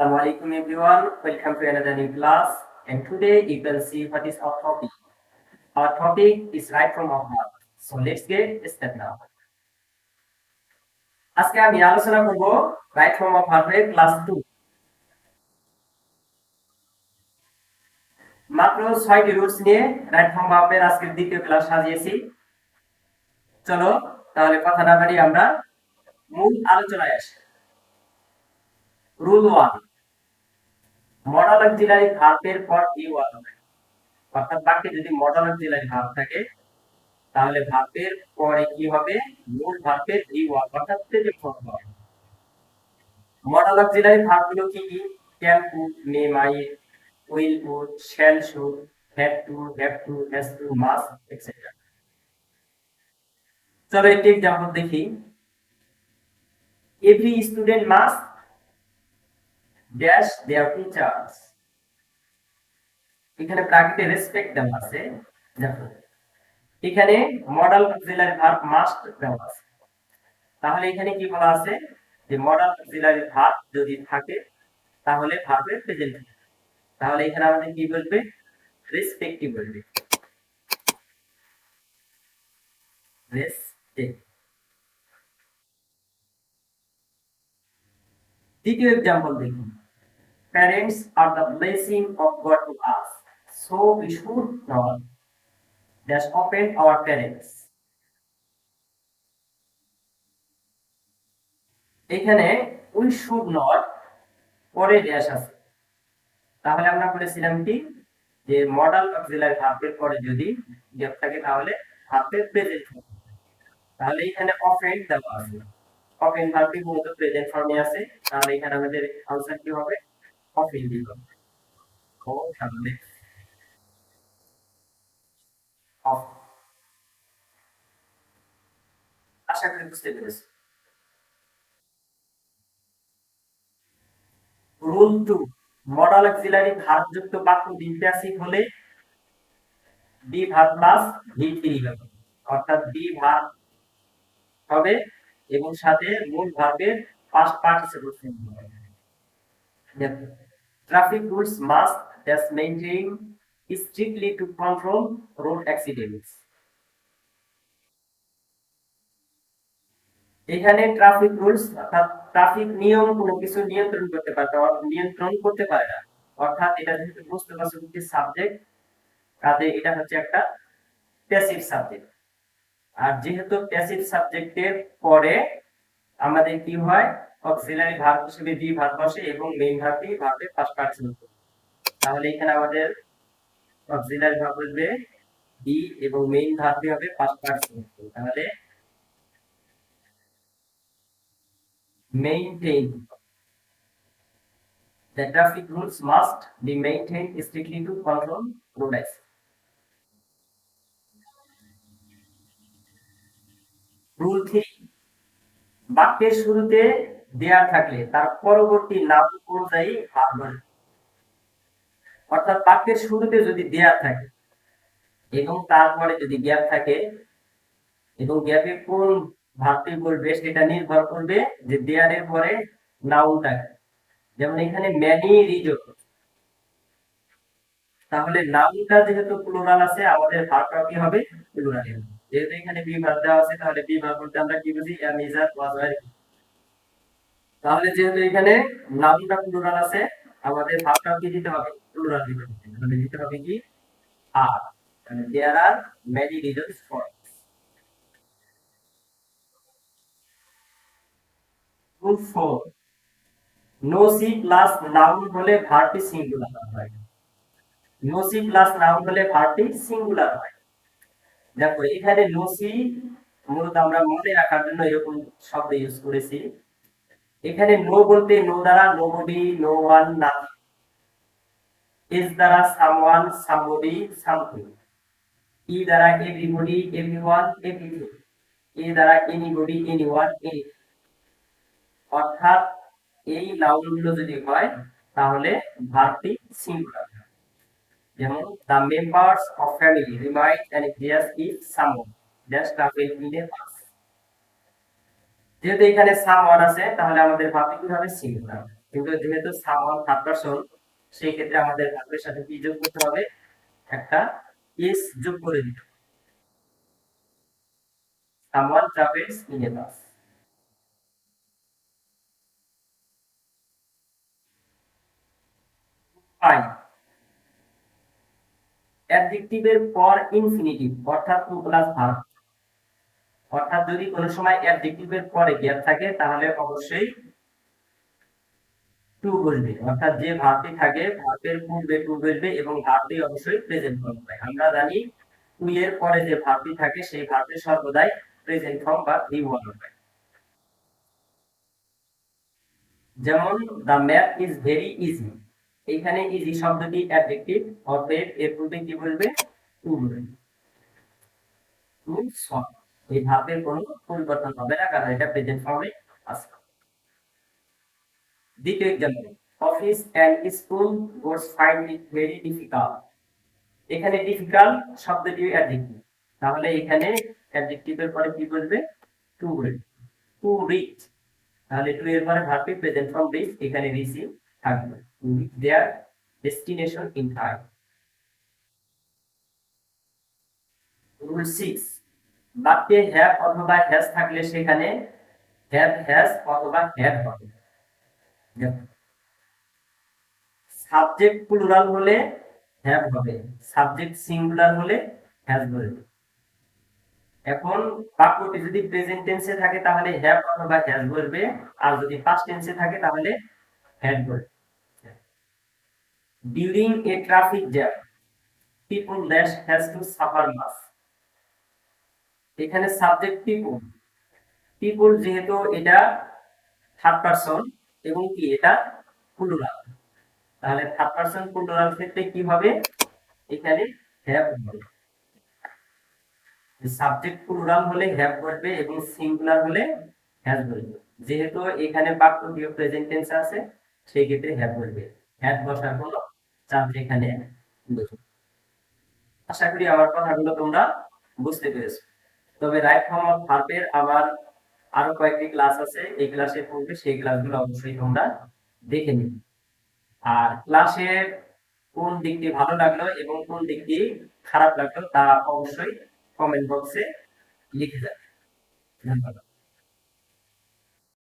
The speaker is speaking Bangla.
Assalamu alaikum everyone. Welcome to another new class. And today you can see what is our topic. Our topic is right from our heart. So let's get started now. আজকে আমি আলোচনা করব রাইট ফর্ম অফ ভার্বের ক্লাস টু মাত্র ছয়টি রুলস নিয়ে রাইট ফর্ম ভার্বের আজকের দ্বিতীয় ক্লাস সাজিয়েছি চলো তাহলে কথা না বাড়িয়ে আমরা মূল আলোচনায় আসি রুল ওয়ান মডাল অক্সিলারি ভার্বের পর ইউ ওয়ান হবে। অর্থাৎ যদি মডাল থাকে, তাহলে পরে কি হবে? মূল ওয়ান অর্থাৎ ফর্ম হবে। মডাল কি কি? Will to to to must etcetera চলো একটি এক্সাম্পল দেখি। Every student must dash their teachers এখানে প্রাকৃতিক রেসপেক্ট দেওয়া আছে। দেখো, এখানে মডাল অক্সিলারি ভার্ব মাস্ট দেওয়া আছে। তাহলে এখানে কি বলা আছে? যে মডাল অক্সিলারি ভার্ব যদি থাকে, তাহলে ভার্বের প্রেজেন্ট তাহলে এখানে আমাদের কি বলবে? রেসপেক্টিভ বলবে। দ্বিতীয় এক্সাম্পল দেখুন। Parents are the blessing of God to us. So we should not dash open our parents. এখানে উই শুড নট পরে ড্যাশ আছে। তাহলে আমরা বলেছিলাম কি? যে মডাল অক্সিলারি ভার্বের পরে যদি গ্যাপ থাকে তাহলে ভার্বের প্রেজেন্ট তাহলে এখানে অফেন্ড দেওয়া আছে। অফেন্ড ভার্বটি মূলত প্রেজেন্ট ফর্মে আছে? তাহলে এখানে আমাদের আনসার কি হবে? Of indigo. Co সামনে of আশা করি বুঝতে পেরেছি rule two modal auxiliary verb যুক্ত বাক্য দ্বিপ্রাসিক হলে be verb plus V three হবে অর্থাৎ বি ভার্ব হবে এবং সাথে মূল ভার্বের পাস্ট পার্টিসিপল হবে The traffic rules must thus maintain strictly to control road accidents. এখানে ট্রাফিক রুলস অর্থাৎ ট্রাফিক নিয়ম কোনো কিছু নিয়ন্ত্রণ করতে পারে নিয়ন্ত্রণ করতে পারে না। অর্থাৎ এটা যেহেতু বুঝতে পারছ একটি সাবজেক্ট কাজে এটা হচ্ছে একটা প্যাসিভ সাবজেক্ট আর যেহেতু প্যাসিভ সাবজেক্টের পরে আমাদের কি হয়? অক্সিলারি ভার্ব হিসেবে বি ভার্ব বসে এবং মেইন ভার্বটি ভার্বের ফার্স্ট পার্সন তাহলে এখানে আমাদের অক্সিলারি ভার্ব বসবে বি এবং মেইন ভার্বটি হবে ফার্স্ট পার্সন তাহলে maintain the traffic rules must be maintained strictly to control road accident rule 3 বাক্যের শুরুতে দেয়া থাকলে তার পরবর্তী নাম অনুযায়ী ভাগ অর্থাৎ বাক্যের শুরুতে যদি দেয়া থাকে এবং তারপরে যদি গ্যাপ থাকে এবং গ্যাপে কোন ভাবটি বলবে সেটা নির্ভর করবে যে দেয়ারের পরে নাউনটাকে যেমন এখানে ম্যানি রিজন তাহলে নাউনটা যেহেতু প্লুরাল আছে, আমাদের ভার্বটা কি হবে প্লুরাল যেহেতু এখানে বি ভার্ব দেওয়া আছে, তাহলে বি ভার্ব বলতে আমরা কি বুঝি? ইজ ওয়াজ তাহলে যেহেতু এখানে নাউনটা প্লুরাল আছে, আমাদের ভাবটাও কি দিতে হবে প্লুরাল দিতে হবে। মানে দিতে হবে কি? আর মানে there are many reasons for no C plus noun হলে ভার্বটি সিঙ্গুলার হয়। নো সি প্লাস নাউন হলে ভার্বটি সিঙ্গুলার হয়। দেখো, এখানে নো সি মূলত আমরা মনে রাখার জন্য এরকম শব্দ ইউজ করেছি। এখানে নো বলতে নো দ্বারা নো বডি, নো ওয়ান না ইজ দ্বারা সামওয়ান সামবডি সামথিং ই দ্বারা এভরিবডি এভরিওয়ান এভরিথিং এ দ্বারা এনিবডি এনিওয়ান এনি অর্থাৎ এই নাউনগুলো যদি হয়, তাহলে ভার্বটি সিঙ্গুলার যেমন the members of family remind here's is someone that travel in a যেহেতু এখানে সাম ওয়ান আছে, তাহলে আমাদের ভাবতে কি হবে সিঙ্গুলার কিন্তু যেহেতু সাওয়াল থার্ড পারসন, সেই ক্ষেত্রে আমাদের ভার্বের সাথে কি যোগ করতে হবে? একটা ইস যোগ করে দিতে someone travels in bus fine অ্যাডজেক্টিভের পর ইনফিনিটিভ অর্থাৎ টু প্লাস ভার্ব অর্থাৎ যদি কোনো সময় অ্যাডজেক্টিভের পরে গ্যাপ থাকে, তাহলে অবশ্যই টু বসবে। অর্থাৎ যে ভার্বটি থাকে ভার্বের পূর্বে টু বসবে এবং ভার্বটি অবশ্যই প্রেজেন্ট ফর্ম হবে। আমরা জানি টু এর পরে যে ভার্বটি থাকে, সেই ভার্বটি সর্বদাই প্রেজেন্ট ফর্ম বা ভি ওয়ান হবে। যেমন the map is very easy এখানে ইজি শব্দটি অ্যাডজেক্টিভ অতএব এর পূর্বে কি বলবে টু বলবে টু সলভ এই ভাবের কোনো পরিবর্তন হবে না, কারণ এটা প্রেজেন্ট ফর্মে আছে। দ্বিতীয় example office and school goes find it very difficult এখানে ডিফিকাল্ট শব্দটি অ্যাডজেক্টিভ তাহলে এখানে অ্যাডজেক্টিভের পরে কি বলবে? টু বলবে টু রিচ তাহলে টু এর পরে ভার্বটি প্রেজেন্ট ফর্ম রিচ এখানে রিসিভ থাকবে। Their destination in time rule six বাক্যে হ্যাভ অথবা হ্যাজ থাকলে সেখানে হ্যাভ হ্যাজ অথবা হ্যাড হবে। সাবজেক্ট প্লুরাল হলে হ্যাভ হবে। সাবজেক্ট সিঙ্গুলার হলে হ্যাজ বলবে এখন বাক্যটি যদি প্রেজেন্ট টেন্সে থাকে তাহলে হ্যাভ অথবা হ্যাজ বলবে। আর যদি পাস্ট টেন্সে থাকে তাহলে হ্যাড বলবে। During a traffic jam people that has to suffer much এখানে সাবজেক্ট পিপল যেহেতু এটা থার্ড পারসন এবং কি এটা প্লুরাল তাহলে থার্ড পারসন প্লুরাল ক্ষেত্রে কি হবে? এখানে হ্যাভ হবে। সাবজেক্ট প্লুরাল হলে হ্যাভ বলবে এবং সিঙ্গুলার হলে হ্যাজ বলবে যেহেতু এখানে বাক্যটি প্রেজেন্ট টেন্স আছে সেই ক্ষেত্রে হ্যাভ বলবে হ্যাভ বসার কোনো চাপ এখানে আশা করি আমার কথাগুলো তোমরা বুঝতে পেরেছ। তবে রাইট ফর্ম অফ ভার্বের আবার আরও কয়েকটি ক্লাস আছে। এই ক্লাসে পড়বে, সেই ক্লাসগুলো অবশ্যই তোমরা দেখে নিবে। আর ক্লাসের কোন দিকটি ভালো লাগল এবং কোন দিকটি খারাপ লাগল তা অবশ্যই কমেন্ট বক্সে লিখে যাবে। ধন্যবাদ।